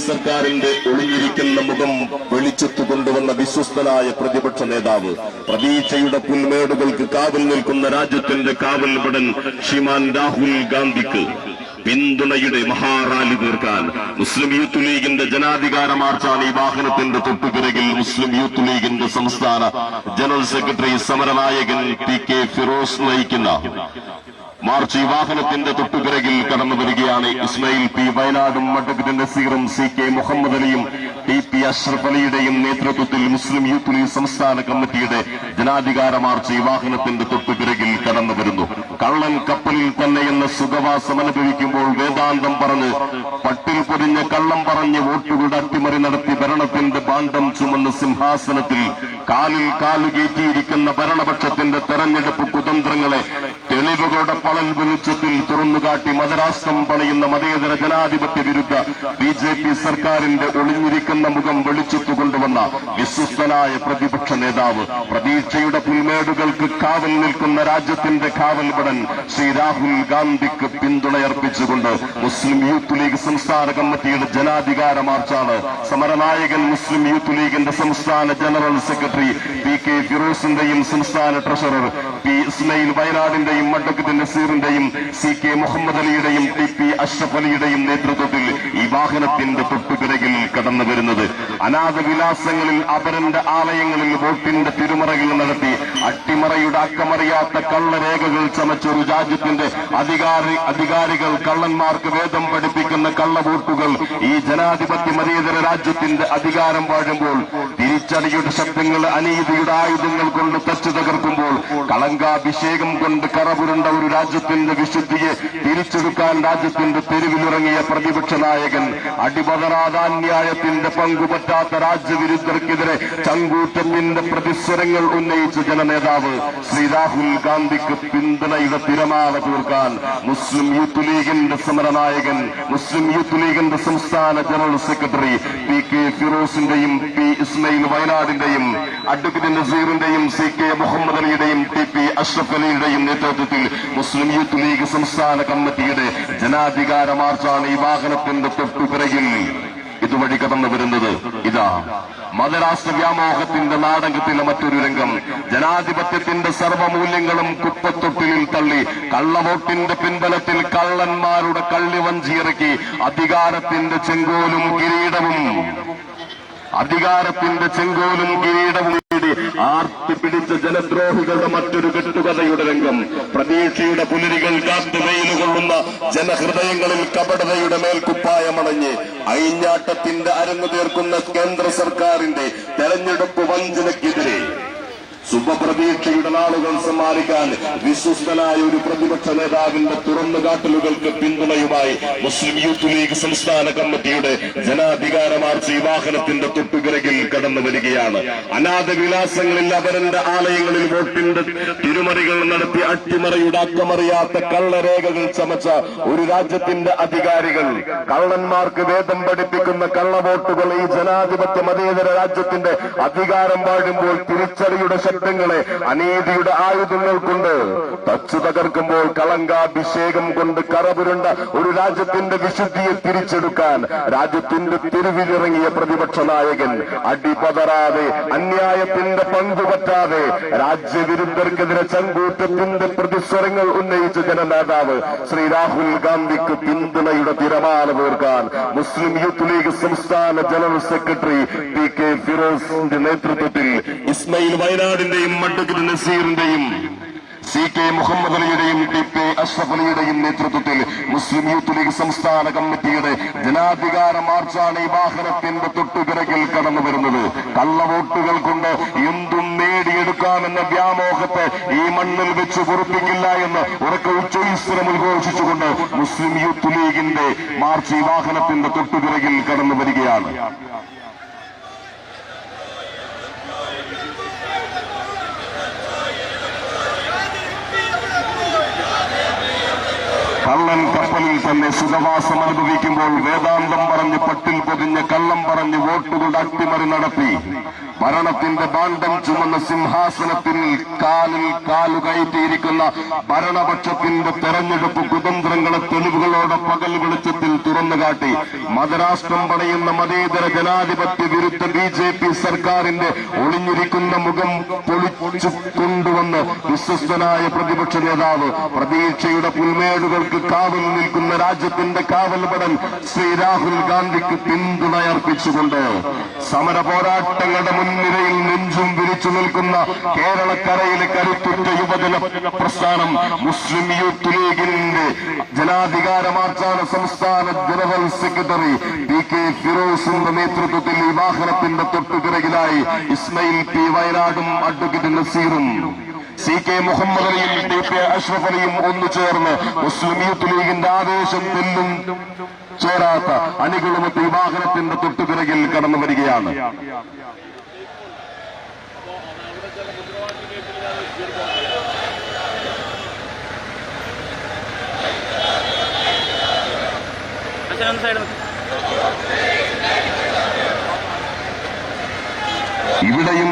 സർക്കാരിന്റെ ഒളിഞ്ഞിരിക്കുന്ന മുഖം വെളിച്ചത്തു കൊണ്ടുവന്ന വിശ്വസ്തനായ പ്രതിപക്ഷ നേതാവ്. പ്രതീക്ഷയുടെ പുൽമേടുകൾക്ക് കാവൽ നിൽക്കുന്ന രാജ്യത്തിന്റെ കാവൽ ഭടൻ ശ്രീമാൻ രാഹുൽ ഗാന്ധിക്ക് പിന്തുണയുടെ മഹാറാലി തീർക്കാൻ മുസ്ലിം യൂത്ത് ലീഗിന്റെ ജനാധികാര മാർച്ചാണ് ഈ വാഹനത്തിന്റെ തൊട്ടുപിറകിൽ മുസ്ലിം യൂത്ത് ലീഗിന്റെ സംസ്ഥാന ജനറൽ സെക്രട്ടറി സമരനായകൻ പി കെ ഫിറോസ് നയിക്കുന്ന മാർച്ച് ഈ വാഹനത്തിന്റെ തൊട്ടുപിറകിൽ കടന്നു വരികയാണ് ഇസ്മയിൽ പി വയനാടും മട്ടക്കുറ്റൻ നസീറും സി കെ മുഹമ്മദ് അലിയും ടി പി അഷ്റഫ് അലിയുടെയും നേതൃത്വത്തിൽ മുസ്ലിം യൂത്ത് ലീഗ് സംസ്ഥാന കമ്മിറ്റിയുടെ ജനാധികാര മാർച്ച് ഈ വാഹനത്തിന്റെ തൊട്ടുപിറകിൽ കടന്നു വരുന്നു. കള്ളൻ കപ്പലിൽ തന്നെ എന്ന സുഖവാസം അനുഭവിക്കുമ്പോൾ വേദാന്തം പറഞ്ഞ് പട്ടിൽ പൊതിഞ്ഞ കള്ളം പറഞ്ഞ് വോട്ടുകളുടെ അട്ടിമറി നടത്തി ഭരണത്തിന്റെ ബാണ്ഡം ചുമന്ന സിംഹാസനത്തിൽ കാലിൽ കാലുകയറ്റിയിരിക്കുന്ന ഭരണപക്ഷത്തിന്റെ തെരഞ്ഞെടുപ്പ് കുതന്ത്രങ്ങളെ തെളിവുകളുടെ പളൽ വെളിച്ചത്തിൽ തുറന്നുകാട്ടി മതരാഷ്ട്രം പണിയുന്ന മതേതര ജനാധിപത്യ വിരുദ്ധ ബി ജെ പി സർക്കാരിന്റെ ഒളിഞ്ഞിരിക്കുന്ന മുഖം വെളിച്ചത്തു കൊണ്ടുവന്ന വിശ്വസ്തനായ പ്രതിപക്ഷ നേതാവ്. പ്രതീക്ഷയുടെ പുൽമേടുകൾക്ക് കാവൽ നിൽക്കുന്ന രാജ്യത്തിന്റെ കാവൽ പടൻ ശ്രീ രാഹുൽ ഗാന്ധിക്ക് പിന്തുണയർപ്പിച്ചുകൊണ്ട് മുസ്ലിം യൂത്ത് ലീഗ് സംസ്ഥാന കമ്മിറ്റിയുടെ ജനാധികാര മാർച്ചാണ് സമരനായകൻ മുസ്ലിം യൂത്ത് ലീഗിന്റെ സംസ്ഥാന ജനറൽ സെക്രട്ടറി പി കെ ഫിറോസിന്റെയും സംസ്ഥാന ട്രഷറർ പി ഇസ്മയിൽ വയനാടിന്റെയും മഡക്കത്ത് നസീറിന്റെയും സി കെ മുഹമ്മദ് അലിയുടെയും ടി പി അഷ്റഫ് അലിയുടെയും നേതൃത്വത്തിൽ ഈ വാഹനത്തിന്റെ തൊട്ടുപിറകിൽ കടന്നു വരുന്നത്. അനാഥ വിലാസങ്ങളിൽ അപരന്റെ ആലയങ്ങളിൽ വോട്ടിന്റെ തിരുമറകൾ നടത്തി അട്ടിമറയുടെ അക്കമറിയാത്ത കള്ളരേഖകൾ ചമച്ചൊരു രാജ്യത്തിന്റെ അധികാരി അധികാരികൾ കള്ളന്മാർക്ക് വേദം പഠിപ്പിക്കുന്ന കള്ളവോട്ടുകൾ ഈ ജനാധിപത്യ മതേതര രാജ്യത്തിന്റെ അധികാരം വാഴുമ്പോൾ തിരിച്ചടിയുടെ ശബ്ദങ്ങൾ അനീതിയുടെ ആയുധങ്ങൾ കൊണ്ട് തച്ചു തകർക്കുമ്പോൾ കളങ്കാഭിഷേകം കൊണ്ട് കറപുരുണ്ട ഒരു രാജ്യത്തിന്റെ വിശുദ്ധിയെ തിരിച്ചെടുക്കാൻ രാജ്യത്തിന്റെ തെരുവിലിറങ്ങിയ പ്രതിപക്ഷ നായകൻ അടിപതറാതാന്യായത്തിന്റെ പങ്കുപറ്റാത്ത രാജ്യവിരുദ്ധർക്കെതിരെ ചങ്കൂറ്റത്തിന്റെ പ്രതിസ്വരങ്ങൾ ഉന്നയിച്ച ജനനേതാവ് ശ്രീ രാഹുൽ ഗാന്ധിക്ക് പിന്തുണയുടെ തിരമാല തീർക്കാൻ മുസ്ലിം യൂത്ത് ലീഗിന്റെ സമരനായകൻ മുസ്ലിം യൂത്ത് ലീഗിന്റെ സംസ്ഥാന ജനറൽ സെക്രട്ടറി പി കെ ഫിറോസിന്റെയും പി ഇസ്മയിൽ വയനാടിന്റെയും അഡ്വക്കേറ്റ് നസീറിന്റെയും സി കെ മുഹമ്മദ് അലിയുടെയും ടി പി അഷ്റഫ് അലിയുടെയും നേതൃത്വത്തിൽ മുസ്ലിം യൂത്ത് ലീഗ് സംസ്ഥാന കമ്മിറ്റിയുടെ ജനാധികാര മാർച്ചാണ് ഈ വാഹനത്തിന്റെ തൊട്ടുപിറകിൽ ഇതുവഴി കടന്നു വരുന്നത് ഇതാ. മതരാഷ്ട്ര വ്യാമോഹത്തിന്റെ നാടകത്തിലെ മറ്റൊരു രംഗം. ജനാധിപത്യത്തിന്റെ സർവമൂല്യങ്ങളും കുപ്പത്തൊട്ടിലിൽ തള്ളി കള്ളവോട്ടിന്റെ പിൻബലത്തിൽ കള്ളന്മാരുടെ കള്ളിവഞ്ചിയിറക്കി അധികാരത്തിന്റെ ചെങ്കോലും കിരീടവും അധികാരത്തിന്റെ ചെങ്കോലും കിരീടവും ആർത്തി പിടിച്ച ജനദ്രോഹികളുടെ മറ്റൊരു രംഗം പുലരികൾ കാത്തുവെയിൽ കൊള്ളുന്ന ജനഹൃദയങ്ങളിൽ കപടതയുടെ മേൽക്കുപ്പായമണഞ്ഞ് അയിഞ്ഞാട്ടത്തിന്റെ അരങ്ങു തീർക്കുന്ന കേന്ദ്ര സർക്കാരിന്റെ തെരഞ്ഞെടുപ്പ് വഞ്ചനയ്ക്കെതിരെ ശുഭപ്രതീക്ഷയുടെ നാളുകൾ സമ്മാനിക്കാൻ വിശ്വസ്തനായ ഒരു പ്രതിപക്ഷ നേതാവിന്റെ തുറന്നു കാട്ടലുകൾക്ക് പിന്തുണയുമായി മുസ്ലിം യൂത്ത് ലീഗ് സംസ്ഥാന കമ്മിറ്റിയുടെ ജനാധികാര മാർച്ച് ഈ വാഹനത്തിന്റെ തൊട്ടുകിറകിൽ കടന്നു വരികയാണ്. അനാഥ വിലാസങ്ങളിൽ അവരന്റെ ആലയങ്ങളിൽ വോട്ടിന്റെ തിരുമറികൾ നടത്തി അട്ടിമറിയുടെ അക്കമറിയാത്ത കള്ളരേഖകൾ ചമച്ച ഒരു രാജ്യത്തിന്റെ അധികാരികൾ. കള്ളന്മാർക്ക് വേദം പഠിപ്പിക്കുന്ന കള്ളവോട്ടുകൾ ഈ ജനാധിപത്യ മതേതര രാജ്യത്തിന്റെ അധികാരം വാഴുമ്പോൾ തിരിച്ചടിയുടെ ശബ്ദങ്ങളെ അനീതിയുടെ ആയുധങ്ങൾ കൊണ്ട് തച്ചു തകർക്കുമ്പോൾ കളങ്കാഭിഷേകം കൊണ്ട് കറപുരുണ്ട ഒരു രാജ്യത്തിന്റെ വിശുദ്ധിയെ തിരിച്ചെടുക്കാൻ രാജ്യത്തിന്റെ തെരുവിലിറങ്ങിയ പ്രതിപക്ഷ നായകൻ അടിപതറാതെ അന്യായത്തിന്റെ പങ്കുപറ്റാതെ രാജ്യവിരുദ്ധർക്കെതിരെ ചങ്കൂറ്റത്തിന്റെ പ്രതിസ്വരങ്ങൾ ഉന്നയിച്ച ജനനേതാവ് ശ്രീ രാഹുൽ ഗാന്ധിക്ക് പിന്തുണയുടെ തിരമാല തീർക്കാൻ മുസ്ലിം യൂത്ത് ലീഗ് സംസ്ഥാന ജനറൽ സെക്രട്ടറി പി കെ ഫിറോസിന്റെ നേതൃത്വത്തിൽ ഇസ്മയിൽ വയനാടിന്റെയും മഡ്ഡക്കിൽ നസീറിന്റെയും സി കെ മുഹമ്മദ് അലിയുടെയും ടി പി അഷ്റഫ് അലിയുടെയും നേതൃത്വത്തിൽ മുസ്ലിം യൂത്ത് ലീഗ് സംസ്ഥാന കമ്മിറ്റിയുടെ ജനാധികാര മാർച്ചാണ് ഈ വാഹനത്തിന്റെ തൊട്ടുപിറകിൽ കടന്നു വരുന്നത്. കള്ളവോട്ടുകൾ കൊണ്ട് എന്തും നേടിയെടുക്കാമെന്ന വ്യാമോഹത്തെ ഈ മണ്ണിൽ വെച്ച് പൊറപ്പിക്കില്ല എന്ന് ഉറക്കെ ഉച്ചയിസ്വരം ഉദ്ഘോഷിച്ചുകൊണ്ട് മുസ്ലിം യൂത്ത് ലീഗിന്റെ മാർച്ച് ഈ വാഹനത്തിന്റെ തൊട്ടുപിറകിൽ കടന്നു വരികയാണ്. കള്ളൻ കപ്പലിൽ തന്നെ സുഖവാസം അനുഭവിക്കുമ്പോൾ വേദാന്തം പറഞ്ഞ് പട്ടിൽ പൊതിഞ്ഞ് കള്ളം പറഞ്ഞ് വോട്ടുകളുടെ അട്ടിമറി നടത്തി. ഭരണത്തിന്റെ ബാണ്ഡം ചുമന്ന സിംഹാസനത്തിൽ കാലിൽ കാലു കയറ്റിയിരിക്കുന്ന ഭരണപക്ഷത്തിന്റെ തെരഞ്ഞെടുപ്പ് കുതന്ത്രങ്ങളെ തെളിവുകളോടെ പകൽ വെളിച്ചത്തിൽ തുറന്നു കാട്ടി. മതരാഷ്ട്രം പടയുന്ന മതേതര ജനാധിപത്യ വിരുദ്ധ ബി സർക്കാരിന്റെ ഒളിഞ്ഞിരിക്കുന്ന മുഖം പൊളിച്ചു കൊണ്ടുവന്ന് വിശ്വസ്തനായ പ്രതിപക്ഷ നേതാവ് പ്രതീക്ഷയുടെ പുൽമേടുകൾക്ക് കാവൽ നിൽക്കുന്ന രാജ്യത്തിന്റെ കാവൽപടൻ ശ്രീ രാഹുൽ ഗാന്ധിക്ക് പിന്തുണയർപ്പിച്ചുകൊണ്ട് സമര പോരാട്ടങ്ങളുടെ മുൻനിരയിൽ നെഞ്ചും വിരിച്ചു നിൽക്കുന്ന കേരളക്കരയിലെ കരുത്തുറ്റ യുവജന പ്രസ്ഥാനം മുസ്ലിം യൂത്ത് ലീഗിന്റെ ജനാധികാര മാർച്ചാണ് സംസ്ഥാന ജനറൽ സെക്രട്ടറി പി കെ ഫിറോസിന്റെ നേതൃത്വത്തിൽ ഈ വാഹനത്തിന്റെ തൊട്ടുപിറകിലായി ഇസ്മയിൽ പി വയനാടും അഡ്വക്കേറ്റ് നസീറും സി കെ മുഹമ്മദ് അലിയും ടി പി അഷ്റഫ് അലിയും ഒന്നു ചേർന്ന് മുസ്ലിം യൂത്ത് ലീഗിന്റെ ആവേശം തെല്ലും ചേരാത്ത അണികളുമൊത്ത് വിവാഹനത്തിന്റെ വാഹനത്തിന്റെ തൊട്ടുപിറകിൽ കടന്നു വരികയാണ്. ഇവിടെയും